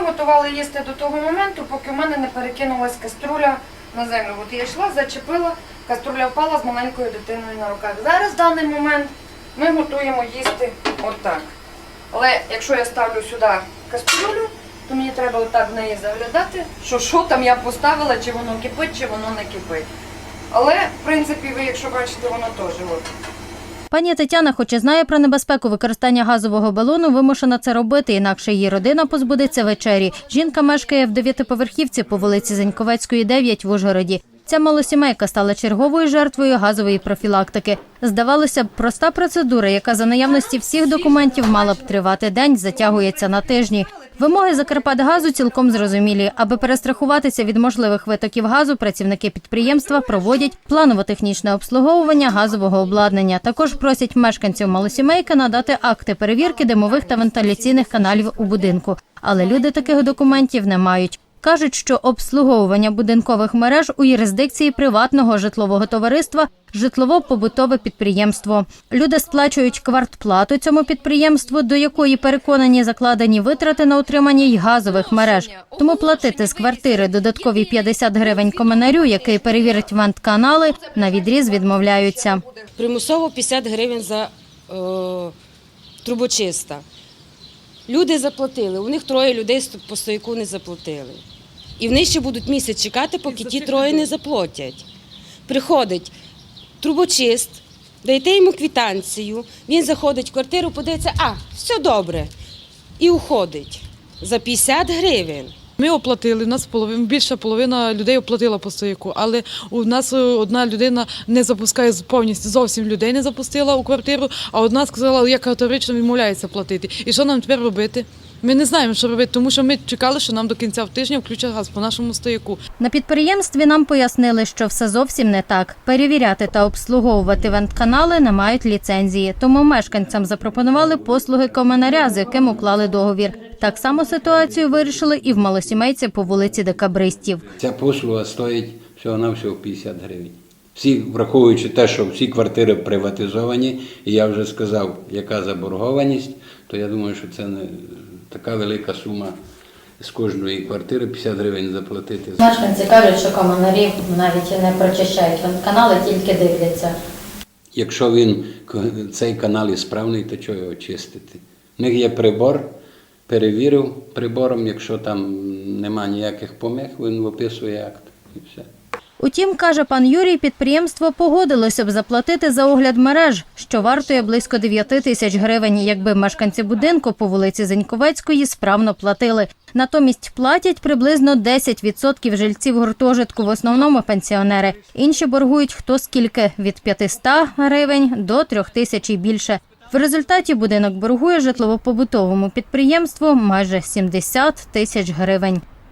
ми готували їсти до того моменту, поки в мене не перекинулась каструля на землю. От я йшла, зачепила, каструля впала з маленькою дитиною на руках. Зараз в даний момент ми готуємо їсти отак. Але якщо я ставлю сюди каструлю, то мені треба отак в неї заглядати, що що там я поставила, чи воно кипить, чи воно не кипить. Але, в принципі, ви, якщо бачите, воно теж. Пані Тетяна, хоч і знає про небезпеку використання газового балону, вимушена це робити, інакше її родина позбудеться вечері. Жінка мешкає в дев'ятиповерхівці по вулиці Зеньковецької, 9 в Ужгороді. Ця малосімейка стала черговою жертвою газової профілактики. Здавалося б, проста процедура, яка за наявності всіх документів мала б тривати день, затягується на тижні. Вимоги Закарпатгазу цілком зрозумілі. Аби перестрахуватися від можливих витоків газу, працівники підприємства проводять планово-технічне обслуговування газового обладнання. Також просять мешканців малосімейки надати акти перевірки димових та вентиляційних каналів у будинку. Але люди таких документів не мають. Кажуть, що обслуговування будинкових мереж у юрисдикції приватного житлового товариства житлово-побутове підприємство. Люди сплачують квартплату цьому підприємству, до якої переконані закладені витрати на утримання й газових мереж. Тому платити з квартири додаткові 50 гривень комунарю, який перевірить вентканали, на відріз відмовляються. примусово 50 гривень за е, трубочиста. Люди заплатили, у них троє людей по стояку не заплатили. І вони ще будуть місяць чекати, поки ті троє не заплатять. Приходить трубочист, даєте йому квитанцію, він заходить в квартиру, подивиться, а, все добре, і уходить за 50 гривень. Ми оплатили, у нас половина, більша половина людей оплатила по стояку, але у нас е, одна людина не запускає повністю зовсім людей не запустила у квартиру, а одна сказала, я категорично відмовляється платити. І що нам тепер робити? Ми не знаємо, що робити, тому що ми чекали, що нам до кінця тижня включать газ по нашому стояку. На підприємстві нам пояснили, що все зовсім не так. Перевіряти та обслуговувати вентканали не мають ліцензії, тому мешканцям запропонували послуги комунаря, з яким уклали договір. Так само ситуацію вирішили і в малосімейці по вулиці Декабристів. Ця послуга стоїть всього-навсього 50 гривень. Всі, враховуючи те, що всі квартири приватизовані, і я вже сказав, яка заборгованість, то я думаю, що це не така велика сума з кожної квартири 50 гривень заплатити. Мешканці кажуть, що комунарі навіть не прочищають вентканали, тільки дивляться. Якщо він цей канал і справний, то чого його чистити? У них є прибор, перевірив прибором, якщо там нема ніяких помех, він виписує акт і все. Утім, каже пан Юрій, підприємство погодилося б заплатити за огляд мереж, що вартує близько 9 тисяч гривень, якби мешканці будинку по вулиці Зеньковецької справно платили. Натомість платять приблизно 10% жильців гуртожитку, в основному пенсіонери. Інші боргують хто скільки від 500 гривень до 3 тисяч і більше. В результаті будинок боргує житлово-побутовому підприємству майже 70 тисяч гривень.